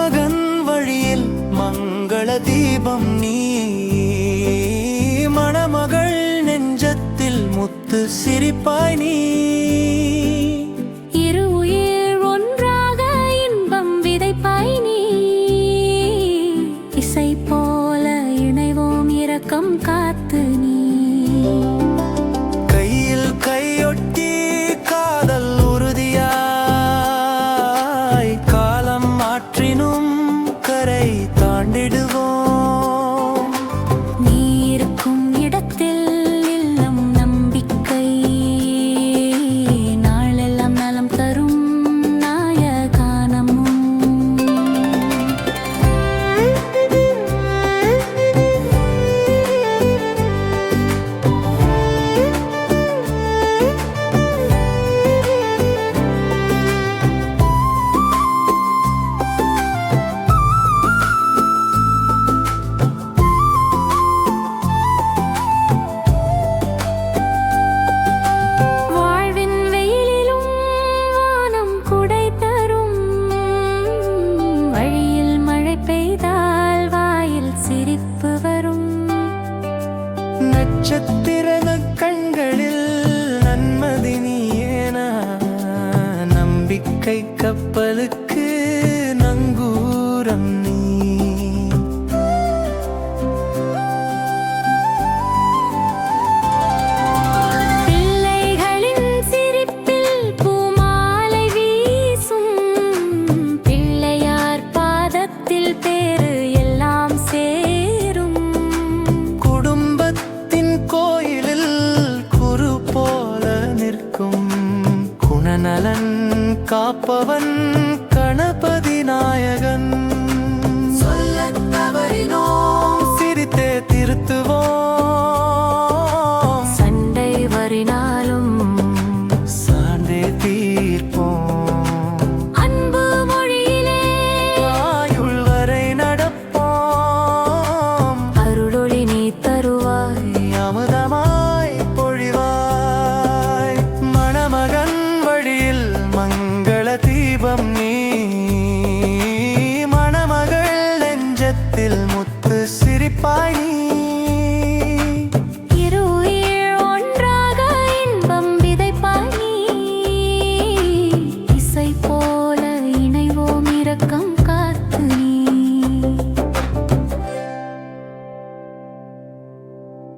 மகன் வழியில் மங்கள தீபம் நீ. மணமகள் நெஞ்சத்தில் முத்து சிரிப்பாய் நீ. இரு உயிர் ஒன்றாக இன்பம் காத்து நீ. நட்சத்திர கண்களில் நன்மதி நீயேனா நம்பிக்கை கப்பலுக்கு காப்பவன் கணபதி நாயகன். சிரித்தே திருத்துவோம் piripaí.